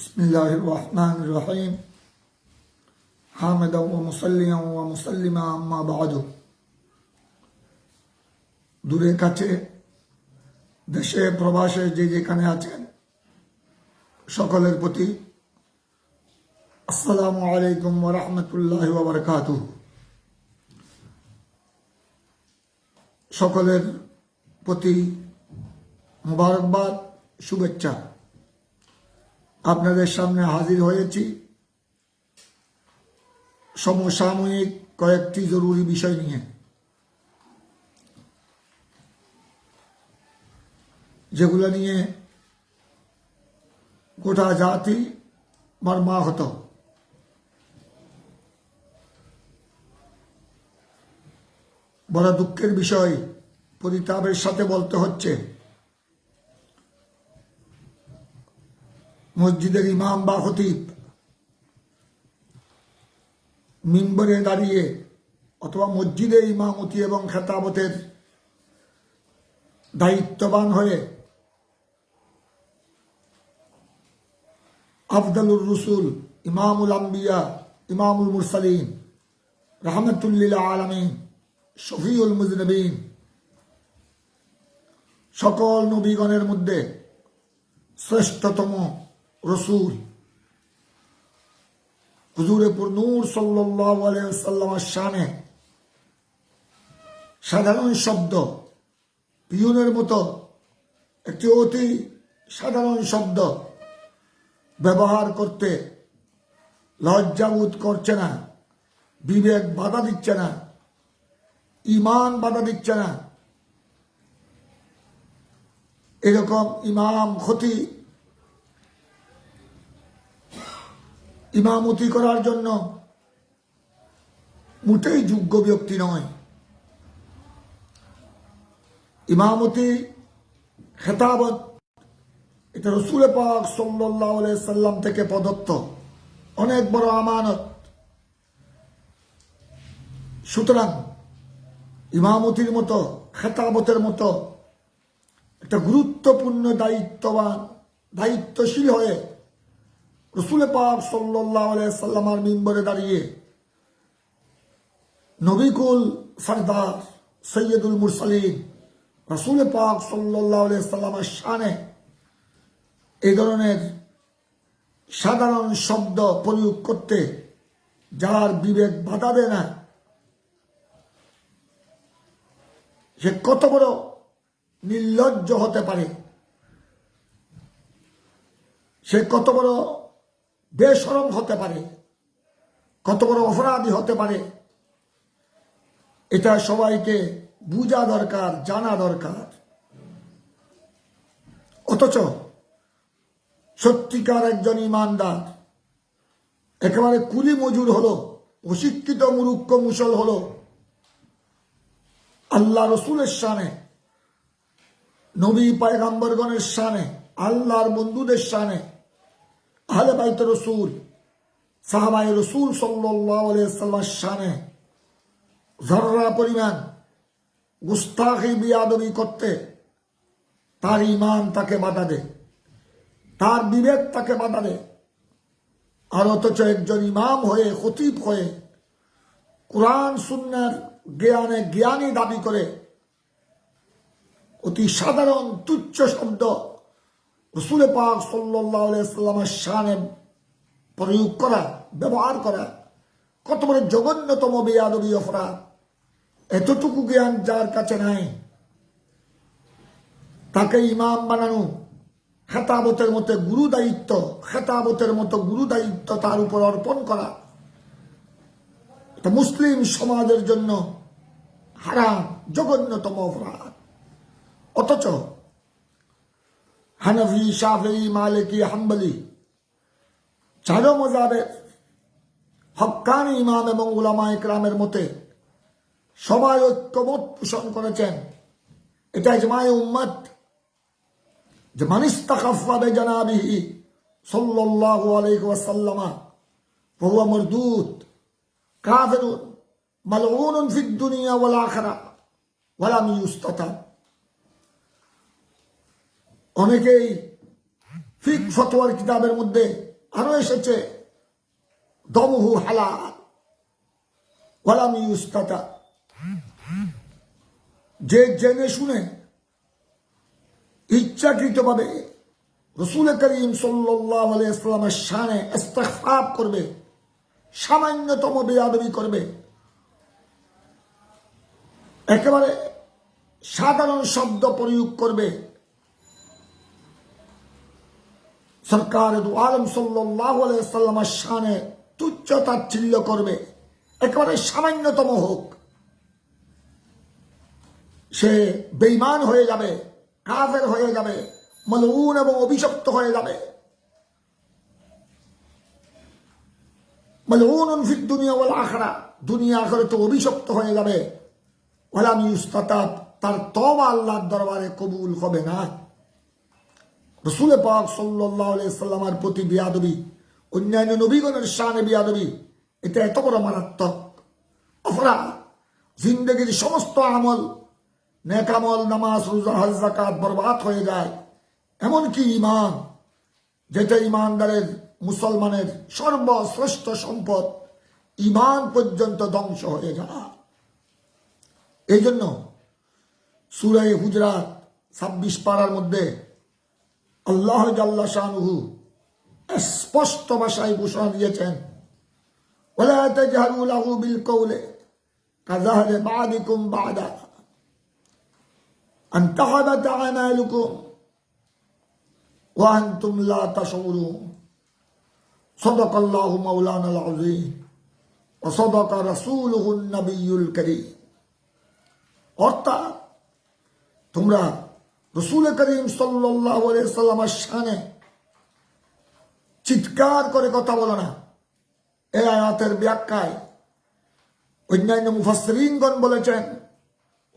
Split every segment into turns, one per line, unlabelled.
بسم الله الرحمن الرحيم حامدا ومصليا ومسلما أما بعد দূরে কাছে দেশে প্রবাসে যে যেখানে আছেন সকলের প্রতি আসসালামু আলাইকুম ওরহমতুল্লাহ ওবরকাত সকলের প্রতি মুবারকবাদ শুভেচ্ছা আপনাদের সামনে হাজির হয়েছি। সমসাময়িক কয়েকটি জরুরি বিষয় নিয়ে। যেগুলো নিয়ে গোটা জাতি মর্মাহত। বড় দুঃখের বিষয় পরিতাপের সাথে বলতে হচ্ছে। মসজিদের ইমাম বা খতিব। মিম্বরে দাঁড়িয়ে অথবা মসজিদে ইমামতি এবং খেতাবতের দায়িত্ববান হয়ে আফদালুর রসুল, ইমামুল আম্বিয়া, ইমামুল মুরসালিন রহমতুল্লিল আলমিন, শফিউল মুজনবিন, সকল নবীগণের মধ্যে শ্রেষ্ঠতম রসুল। হুজুরে নূর সাল্লামের শানে সাধারণ শব্দ পিউনের মতো একটি অতি সাধারণ শব্দ ব্যবহার করতে লজ্জাবোধ করছে না, বিবেক বাধা দিচ্ছে না ইমান বাধা দিচ্ছে না। এরকম ইমাম ক্ষতি ইমামতি করার জন্য মোটেই যোগ্য ব্যক্তি নয়। ইমামতি খেতাবত এটা রসুল পাক সাল্লাহ সাল্লাম থেকে প্রদত্ত। অনেক বড় আমানত। সুতরাং ইমামতির মতো, খেতাবতের মতো একটা গুরুত্বপূর্ণ দায়িত্ববান, দায়িত্বশীল হয়ে রসুল পাক সাল্লামার মিম্বরে দাঁড়িয়ে নবিকুল সরদার সৈয়দুল মুরসালিন রসুল পাক সাল্লাহ সাল্লামের শানে এই ধরনের সাধারণ শব্দ প্রয়োগ করতে যার বিবেক বাধা দেয় না। সে কত বড় নির্লজ্জ হতে পারে। সে কত বড় বেসরম হতে পারে, কত বড় অপরাধী হতে পারে, এটা সবাইকে বুঝা দরকার, জানা দরকার। অথচ সত্যিকার একজন ইমানদার, একেবারে কুলি মজুর হলো, অশিক্ষিত মুরুক্ষ মুসল হলো, আল্লাহ রসুলের সানে নবী পায়গাম্বরগণের সানে আল্লাহর বন্ধুদের সানে আহলে বাইত রসুল সাহাবাই রসুল সাল্লামের সানে জর্রা পরিমাণ গুস্তাখি বিয়াদবি করতে তার ইমান তাকে বাধা দেয়, তার বিবেক তাকে বাধা দেয়। আর অথচ একজন ইমাম হয়ে, খতিব হয়ে কোরআন, সুন্নার জ্ঞানে জ্ঞানী দাবি করে অতি সাধারণ তুচ্ছ শব্দ রসুল পাক সাল্লামের শানে প্রয়োগ করা, ব্যবহার করা, কত বড় জঘন্যতম বেয়াদবি অপরাধ। এতটুকু জ্ঞান যার কাছে নাই, তাকে ইমাম বানানো, খেতাবতের মতো গুরু দায়িত্ব, খেতাবতের মতো গুরু দায়িত্ব তার উপর অর্পণ করা। মুসলিম সমাজের জন্য হারাম, জঘন্যতম অপরাধ। অথচ হানফি শাফি মালিকি হাম্বলি চারো মজাবের হকানি ইমাম এবং উলামা ইকরামের মতে সবাই ঐক্যমত পোষণ করেছেন এটা ইজমায় উম্মত যে মানিস্তাকাফা বেজানাবিহি সাল্লাল্লাহু আলাইহি ওয়াসাল্লামা وهو مردود كافر ملعون في الدنيا والآخرة ولم يستتب অনেকেই ফিক ফতোয়ার কিতাবের মধ্যে আরও এসেছে, দমহু হালাল ইউস্তাতা যে জেনে শুনে ইচ্ছাকৃতভাবে রসুল করিম সাল্লামের শানে ইস্তেগফার করবে, সামান্যতম বেয়াদবি করবে, একেবারে সাধারণ শব্দ প্রয়োগ করবে সরকার দু আলম সাল্লামের শানে তুচ্ছ তাচ্ছিল্য করবে। একেবারে সামান্যতম হোক। সে বেইমান হয়ে যাবে, কাফের হয়ে যাবে, মলউন এবং অভিশপ্ত হয়ে যাবে। মলউন ফির দুনিয়া ওয়াল আখরা, দুনিয়া আখরে তো অভিশপ্ত হয়ে যাবে। ওয়ালাম ইউস্তাতাব, তার তবা আল্লাহর দরবারে কবুল হবে না। রসুল পাক সাল্লামার প্রতি বিয়াদবি, অন্যান্য নবীগণের শানে বিয়াদবি, এটা এত বড় মারাত্মক। অপরাধ, জিন্দগির সমস্ত আমল, নেকামল, নামাজ, রোজা, হজ বরবাদ হয়ে যায়। এমনকি ইমান যেটা ইমানদারের মুসলমানের সর্বশ্রেষ্ঠ সম্পদ ইমান পর্যন্ত ধ্বংস হয়ে যায় এই জন্য সুরাই হুজরাত ছাব্বিশ পাড়ার মধ্যে আল্লাহ জাল্লা শাহনুহু স্পষ্ট ভাষায় ঘোষণা দিয়েছেন ولا تجهروا له بالقول كظهر بعضكم بعضا أن تحبط أعمالكم وأنتم لا تشعرون صدق الله مولانا العظيم وصدق رسوله النبي الكريم অর্থাৎ তোমরা রসুল করিম সাল্লাহ সাল্লামের চিৎকার করে কথা বলো না। এই আয়াতের ব্যাখ্যায় অন্যান্য মুফাসরিনগণ বলেছেন,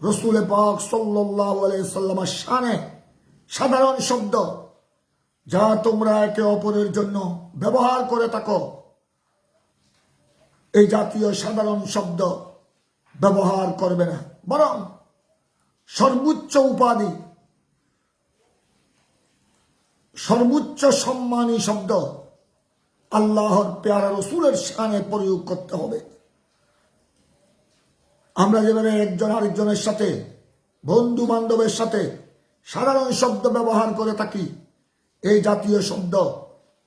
রসুল পাক সাল্লাহ সাল্লামের সাধারণ শব্দ, যা তোমরা একে অপরের জন্য ব্যবহার করে থাকো। এই জাতীয় সাধারণ শব্দ ব্যবহার করবে না, বরং সর্বোচ্চ উপাধি সর্বোচ্চ সম্মানী শব্দ আল্লাহর পেয়ারা রসুলের শানে প্রয়োগ করতে হবে। আমরা যেভাবে একজন আরেকজনের সাথে বন্ধু বান্ধবের সাথে সাধারণ শব্দ ব্যবহার করে থাকি, এই জাতীয় শব্দ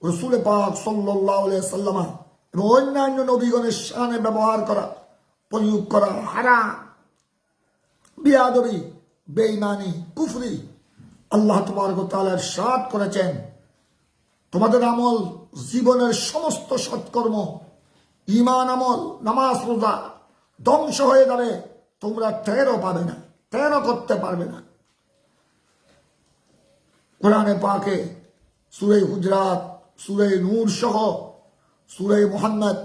রসুল পাক সাল্লাহ সাল্লামা এবং অন্যান্য নবীগণের শানে ব্যবহার করা, প্রয়োগ করা হারা বিয়াদবি বেইমানি কুফরি আল্লাহ তোমার সাত করেছেন, তোমাদের আমল জীবনের সমস্ত সৎকর্ম ইমান আমল, নামাজ, রোজা ধ্বংস হয়ে যাবে, তোমরা টেরও পাবে না, টেরও করতে পারবে না। কোরআনে পাকে সুরে হুজরাত সুরে নূর সহ সুরে মোহাম্মদ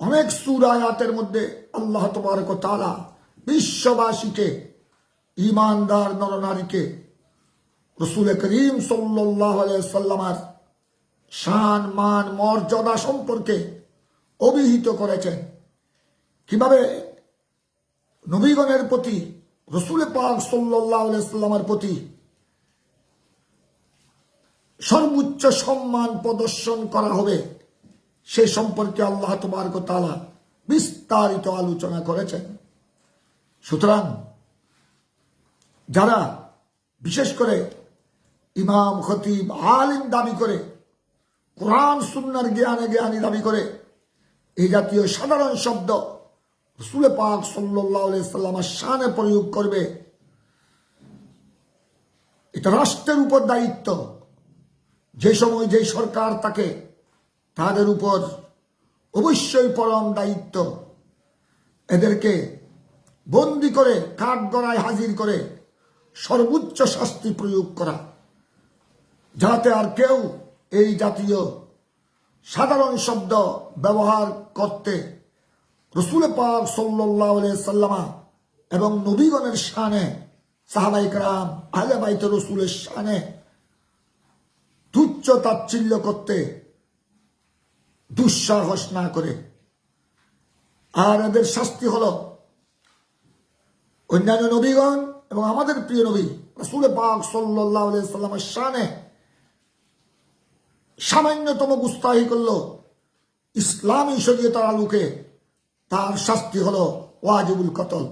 অনেক সুর আয়াতের মধ্যে আল্লাহ তোমারক তালা বিশ্ববাসীকে ইমানদার নরনারীকে রসুল করিম সাল্লামার শান, মান, মর্যাদা সম্পর্কে অভিহিত করেছেন। কীভাবে নবীগণের প্রতি, রসুল পাক সাল্লামের প্রতি সর্বোচ্চ সম্মান প্রদর্শন করা হবে, সে সম্পর্কে আল্লাহ তোমার তালা বিস্তারিত আলোচনা করেছেন। সুতরাং যারা, বিশেষ করে ইমাম খতিব আলিম দাবি করে, কোরআন, সুন্নার জ্ঞানে জ্ঞানী দাবি করে এই জাতীয় সাধারণ শব্দ রসুলে পাক সাল্লামের শানে প্রয়োগ করবে। এটা রাষ্ট্রের উপর দায়িত্ব। যে সময় যে সরকার তাকে তাদের উপর অবশ্যই পরম দায়িত্ব। এদেরকে বন্দি করে, কাঠগড়ায় হাজির করে সর্বোচ্চ শাস্তি প্রয়োগ করা। যাতে আর কেউ এই জাতীয় সাধারণ শব্দ ব্যবহার করতে রসুল পাক সাল্লাহ সাল্লামা এবং নবীগণের শানে সাহাবাইকরাম আহলে বাইত রসুলের শানে তুচ্ছ তাচ্ছিল্য করতে দুঃসাহস না করে। আর এদের শাস্তি হল অন্যান্য নবীগণ এবং আমাদের প্রিয় নবী রসুল পাক সাল্লাহ সাল্লামের শানে সামান্যতম গুস্তাহি করল ইসলামী শরীয়তার আলোকে। তার শাস্তি হলো ওয়াজিবুল কতল।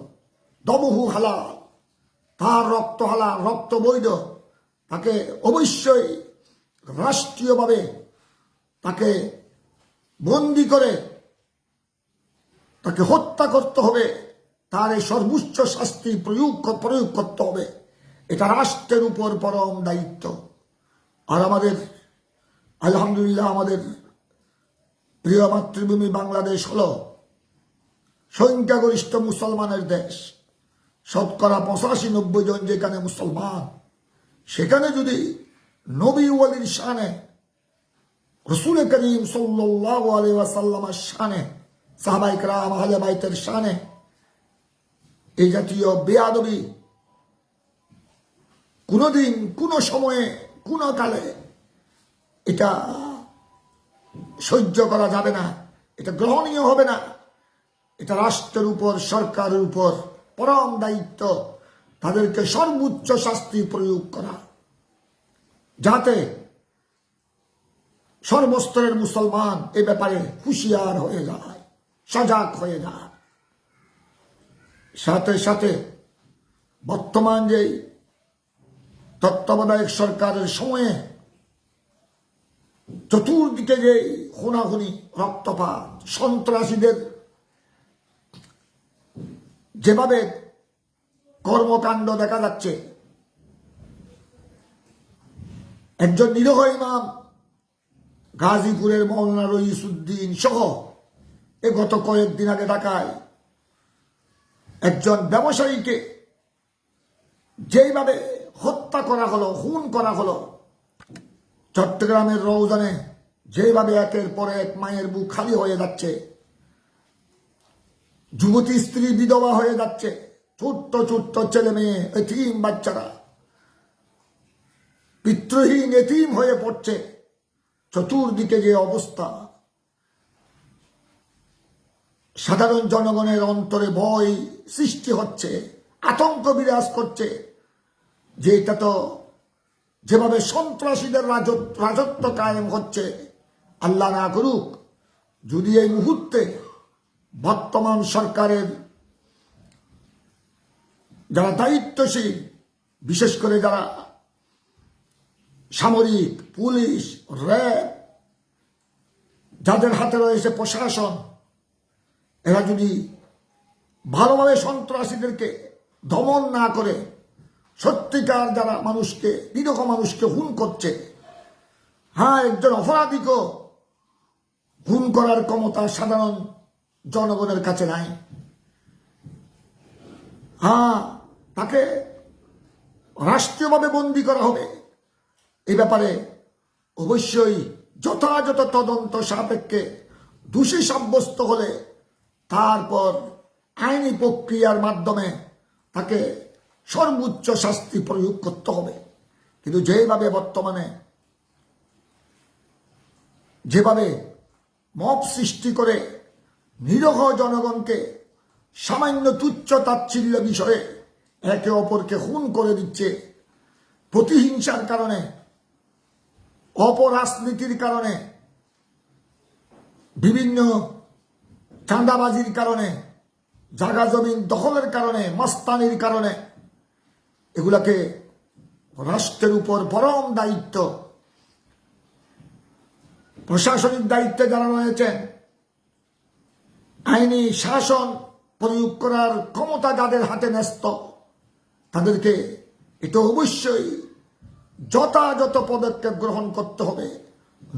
দমহু হালাল। তার রক্ত হালাল, রক্ত বৈধ। তাকে অবশ্যই রাষ্ট্রীয়ভাবে তাকে বন্দি করে তাকে হত্যা করতে হবে। তার এই সর্বোচ্চ শাস্তি প্রয়োগ প্রয়োগ করতে হবে। এটা রাষ্ট্রের উপর পরম দায়িত্ব। আর আমাদের আলহামদুলিল্লাহ আমাদের প্রিয় মাতৃভূমি বাংলাদেশ হল সংখ্যাগরিষ্ঠ মুসলমানের দেশ। শতকরা পঁচাশি নব্বই জন যেখানে মুসলমান, সেখানে যদি নবী ওয়ালির শানে, রসুল করিম সাল্লাহ শানে সাহাবাইক রাম আহলে বাইতের শানে, এই জাতীয় বেয়াদবি কোনোদিন, কোনো সময়ে, কোনো কালে এটা সহ্য করা যাবে না, এটা গ্রহণীয় হবে না। এটা রাষ্ট্রের উপর, সরকারের উপর পরম দায়িত্ব, তাদেরকে সর্বোচ্চ শাস্তি প্রয়োগ করা। যাতে সর্বস্তরের মুসলমান এ ব্যাপারে হুঁশিয়ার হয়ে যায়, সজাগ হয়ে যায়। সাথে সাথে বর্তমান যে তত্ত্বাবধায়ক সরকারের সময়ে চতুর্দিকে যে খুনাখুনি, রক্তপাত, সন্ত্রাসীদের যেভাবে কর্মকাণ্ড দেখা যাচ্ছে, একজন নিরহ ইমাম, গাজীপুরের মৌলানা রইসুদ্দিন সহ এ গত কয়েকদিন আগে ঢাকায় একজন ব্যবসায়ীকে যেইভাবে হত্যা করা হলো, খুন করা হলো চট্টগ্রামের রৌজানে যেভাবে একের পর এক মায়ের বুক খালি হয়ে যাচ্ছে, যুবতী স্ত্রী বিধবা হয়ে যাচ্ছে, ছোট্ট ছোট্ট ছেলে মেয়ে এথিম বাচ্চারা, পিতৃহীন এথিম হয়ে পড়ছে, চতুর্দিকে যে অবস্থা। সাধারণ জনগণের অন্তরে ভয় সৃষ্টি হচ্ছে, আতঙ্ক বিরাজ করছে, যে এটা তো যেভাবে সন্ত্রাসীদের রাজত্ব কায়েম হচ্ছে, আল্লাহ না করুক, যদি এই মুহূর্তে বর্তমান সরকারের যারা দায়িত্বশীল, বিশেষ করে যারা সামরিক, পুলিশ, র্যাব, যাদের হাতে রয়েছে প্রশাসন, এরা যদি ভালোভাবে সন্ত্রাসীদেরকে দমন না করে সত্যিকার যারা মানুষকে, নিরহ মানুষকে হুন করছে হ্যাঁ একজন অপরাধীকেও হুন করার ক্ষমতা সাধারণ জনগণের কাছে নাই। হ্যাঁ তাকে রাষ্ট্রীয়ভাবে বন্দি করা হবে। এ ব্যাপারে অবশ্যই যথাযথ তদন্ত সাপেক্ষে দোষী সাব্যস্ত হলে তারপর আইনি প্রক্রিয়ার মাধ্যমে তাকে সর্বোচ্চ শাস্তি প্রয়োগ করতে হবে। কিন্তু যেভাবে বর্তমানে, যেভাবে মব সৃষ্টি করে নিরহ জনগণকে সামান্য তুচ্ছ তাচ্ছিল্য বিষয়ে একে অপরকে খুন করে দিচ্ছে, প্রতিহিংসার কারণে, অপরাজনীতির কারণে, বিভিন্ন চাঁদাবাজির কারণে জাগা জমিন দখলের কারণে, মস্তানির কারণে এগুলাকে রাষ্ট্রের উপর পরম দায়িত্ব। প্রশাসনিক দায়িত্বে যারা রয়েছেন, আইনি শাসন প্রয়োগ করার ক্ষমতা যাদের হাতে ন্যস্ত, তাদেরকে এটা অবশ্যই যথাযথ পদক্ষেপ গ্রহণ করতে হবে।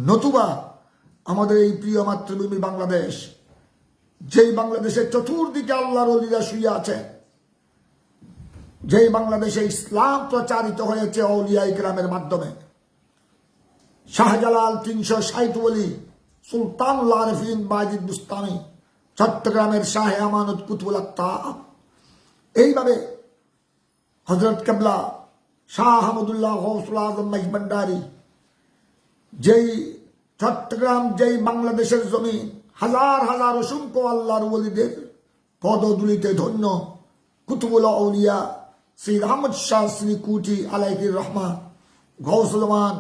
নতুবা আমাদের এই প্রিয় মাতৃভূমি বাংলাদেশ, যেই বাংলাদেশের চতুর্দিকে আল্লাহর অলিরা শুয়ে আছেন যেই বাংলাদেশে ইসলাম প্রচারিত হয়েছে অলিয়া ইকরামের মাধ্যমে, শাহজালাল তিনশো ষাট বলি সুলতান লারফিন বাজিদ বুস্তানি, চট্টগ্রামের শাহ আমানত কুতুল এইভাবে হজরত কেবলা শাহ আহমদুল্লাহ হৌসুল আজম ভান্ডারি, যেই চট্টগ্রাম, যেই বাংলাদেশের জমি হাজার হাজার অসংখ্য আল্লাহর ওলিদের পদদুলিতে ধন্য কুতুবুল আউলিয়া শ্রী আহমদ শাহ শ্রী কুটি আলাইহির রহমান ঘৌসলমান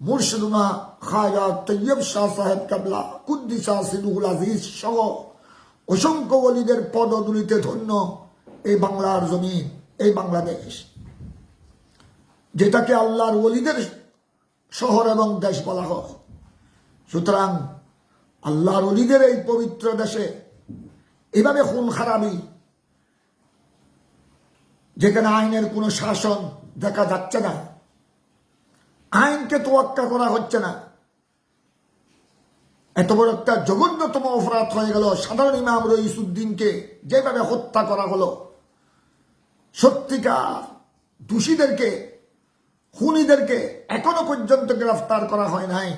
মুর্শিদুনা খাজা তৈয়ব শাহ সাহেব কাবলা কুদ্দিসা সিদুল আজিজ সহ অসংখ্য অলিদের পদদুলিতে ধন্য এই বাংলার জমিন, এই বাংলাদেশ। যেটাকে আল্লাহর ওলিদের শহর এবং দেশ বলা হয়। সুতরাং আল্লাহর অলিদের এই পবিত্র দেশে এভাবে খুন খারাপি যেখানে আইনের কোনো শাসন দেখা যাচ্ছে না। আইনকে তোয়াক্কা করা হচ্ছে না। এত বড় একটা জঘন্যতম অপরাধ হয়ে গেল। সাধারণ ইমাম রইসুদ্দিনকে যেভাবে হত্যা করা হলো, সত্যিকার দোষীদেরকে, খুনিদেরকে এখনও পর্যন্ত গ্রেফতার করা হয় নাই।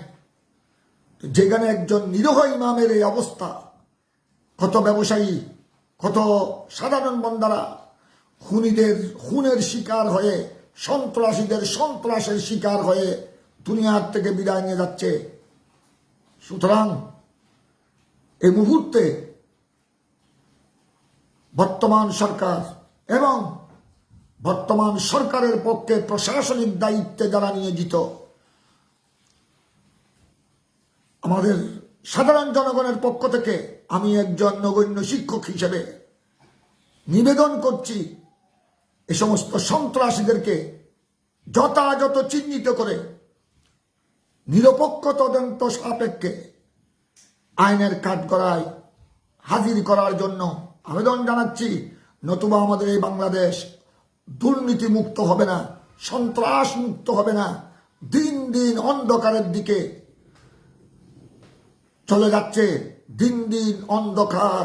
যেখানে একজন নিরহ ইমামের এই অবস্থা, কত ব্যবসায়ী, কত সাধারণ বন্দারা খুনিদের, খুনের শিকার হয়ে, সন্ত্রাসীদের সন্ত্রাসের শিকার হয়ে দুনিয়ার থেকে বিদায় নিয়ে যাচ্ছে। সুতরাং এই মুহূর্তে বর্তমান সরকার এবং বর্তমান সরকারের পক্ষে প্রশাসনিক দায়িত্বে যারা নিয়োজিত, আমাদের সাধারণ জনগণের পক্ষ থেকে আমি একজন নগণ্য শিক্ষক হিসেবে নিবেদন করছি এ সমস্ত সন্ত্রাসীদেরকে যথাযথ চিহ্নিত করে নিরপেক্ষ তদন্ত সাপেক্ষে আইনের কাঠগড়ায় হাজির করার জন্য আবেদন জানাচ্ছি, নতুবা আমাদের এই বাংলাদেশ দুর্নীতি মুক্ত হবে না সন্ত্রাস মুক্ত হবে না, দিন দিন অন্ধকারের দিকে চলে যাচ্ছে, দিন দিন অন্ধকার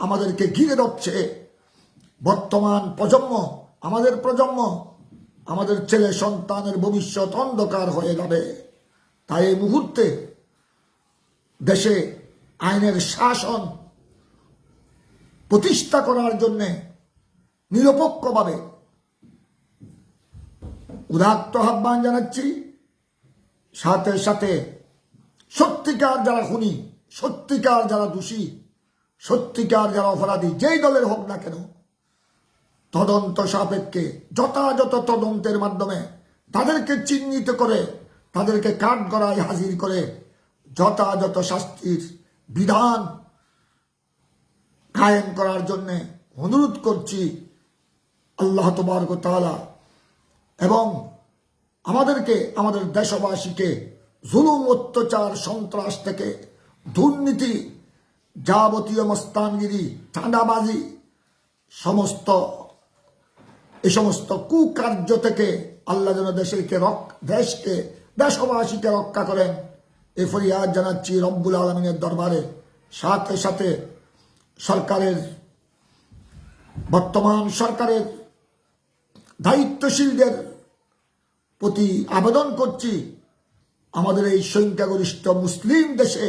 আমাদেরকে ঘিরে ধরছে। বর্তমান প্রজন্ম আমাদের প্রজন্ম, আমাদের ছেলে সন্তানের ভবিষ্যৎ অন্ধকার হয়ে যাবে। তাই এই মুহূর্তে দেশে আইনের শাসন প্রতিষ্ঠা করার জন্যে নিরপেক্ষভাবে উদাত্ত আহ্বান জানাচ্ছি। সাথে সাথে সত্যিকার যারা খুনি, সত্যিকার যারা দোষী, সত্যিকার যারা অপরাধী, যেই দলের হোক না কেন তদন্ত সাপেক্ষে, যথাযথ তদন্তের মাধ্যমে তাদেরকে চিহ্নিত করে, তাদেরকে কাঠগড়ায় হাজির করে যথাযথ শাস্তির বিধান কায়েম করার জন্য অনুরোধ করছি আল্লাহ তবারক তাআলা। এবং আমাদেরকে, আমাদের দেশবাসীকে জুলুম, অত্যাচার, সন্ত্রাস থেকে দুর্নীতি যাবতীয় মস্তানগিরি, চাঁদাবাজি, সমস্ত এই সমস্ত কুকার্য থেকে আল্লাহ যেন দেশকে দেশকে, দেশবাসীকে রক্ষা করেন। এ ফরিয়াদ জানাচ্ছি রব্বুল আলমিনের দরবারে। সাথে সাথে সরকারের, বর্তমান সরকারের দায়িত্বশীলদের প্রতি আবেদন করছি, আমাদের এই সংখ্যাগরিষ্ঠ মুসলিম দেশে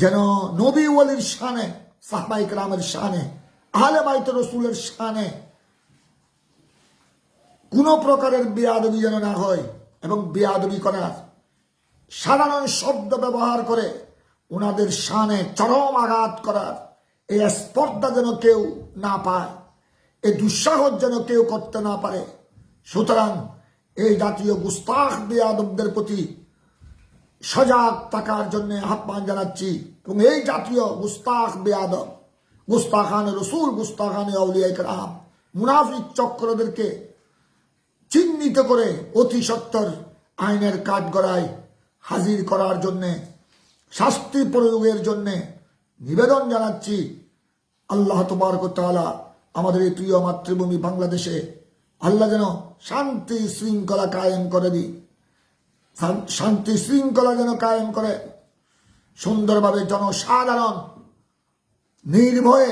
যেন নবী ওয়ালির শানে সাহবাইক রামের শানে, আহলে বাইত রসুলের শানে কোনো প্রকারের বেয়াদবি যেন না হয় এবং বেয়াদবি করার সাধারণ শব্দ ব্যবহার করে ওনাদের শানে চরম আঘাত করার এই স্পর্ধা যেন কেউ না পায় এই দুঃসাহস যেন কেউ করতে না পারে। সুতরাং এই জাতীয় গুস্তাখ বেয়াদবদের প্রতি সজাগ থাকার জন্য আহ্বান জানাচ্ছি এবং এই জাতীয় গুস্তাখ বেয়াদব, গুস্তাখান রসুল, গুস্তাখান আউলিয়া মুনাফিক চক্রদেরকে চিহ্নিত করে অতি সত্তর আইনের কাঠগড়ায় হাজির করার জন্যে, শাস্তি প্রয়োগের জন্যে নিবেদন জানাচ্ছি। আল্লাহ তাআলা আমাদের এই প্রিয় মাতৃভূমি বাংলাদেশে আল্লাহ যেন শান্তি শৃঙ্খলা কায়েম করে দিই শান্তি শৃঙ্খলা যেন কায়েম করে। সুন্দরভাবে জনসাধারণ নির্ভয়ে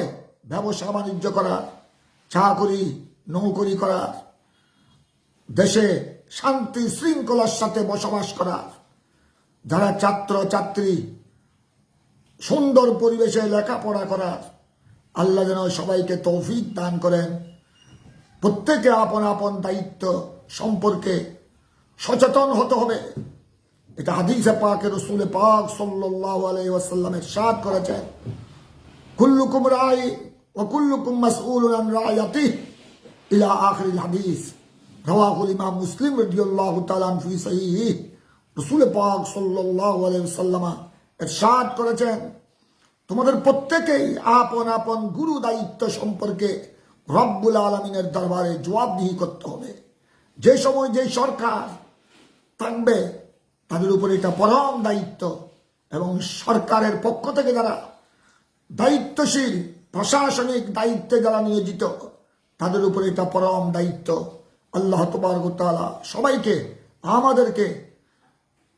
ব্যবসা বাণিজ্য করা, চাকরি, নৌকরি করার দেশে শান্তি শৃঙ্খলার সাথে বসবাস করার যারা ছাত্র, ছাত্রী, সুন্দর পরিবেশে লেখাপড়া করার, আল্লাহ যেন সবাইকে তৌফিক দান করেন। প্রত্যেকে আপন আপন দায়িত্ব সম্পর্কে সচেতন হতে হবে। এটা হাদিসে পাকে, রসুলে পাক সাল্লাহ আলাইসাল্লামের সাদ করেছেন। কুল্লুকুম রায় ও কুল্লুকুম মাসউল রায়াতি ইলা আখরিল হাদিস। রওয়াহুল ইমাম মুসলিম রাদিয়াল্লাহু তাআলা ফি রসুল পাক এরশাদ করেছেন, তোমাদের প্রত্যেকেই আপন আপন গুরু দায়িত্ব সম্পর্কে রব্বুল আলমিনের দরবারে জবাবদিহি করতে হবে। যে সময় যে সরকার থাকবে, তাদের উপরে এটা পরম দায়িত্ব এবং সরকারের পক্ষ থেকে যারা দায়িত্বশীল, প্রশাসনিক দায়িত্বে যারা নিয়োজিত, তাদের উপরে এটা পরম দায়িত্ব। আল্লাহ তবরকতালা সবাইকে, আমাদেরকে,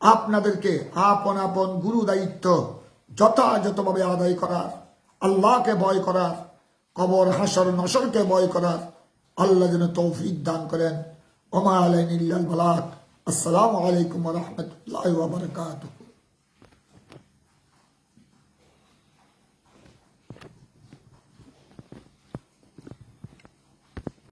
আপনাদেরকে আপন আপন গুরু দায়িত্ব যথাযথভাবে আদায় করার, আল্লাহকে ভয় করার, কবর, হাসর, নসরকে ভয় করার আল্লাহ যেন তৌফিক দান করেন। ওমা আলাইন ইল্লাল বালাক। আসসালামু আলাইকুম রহমতুল্লাহ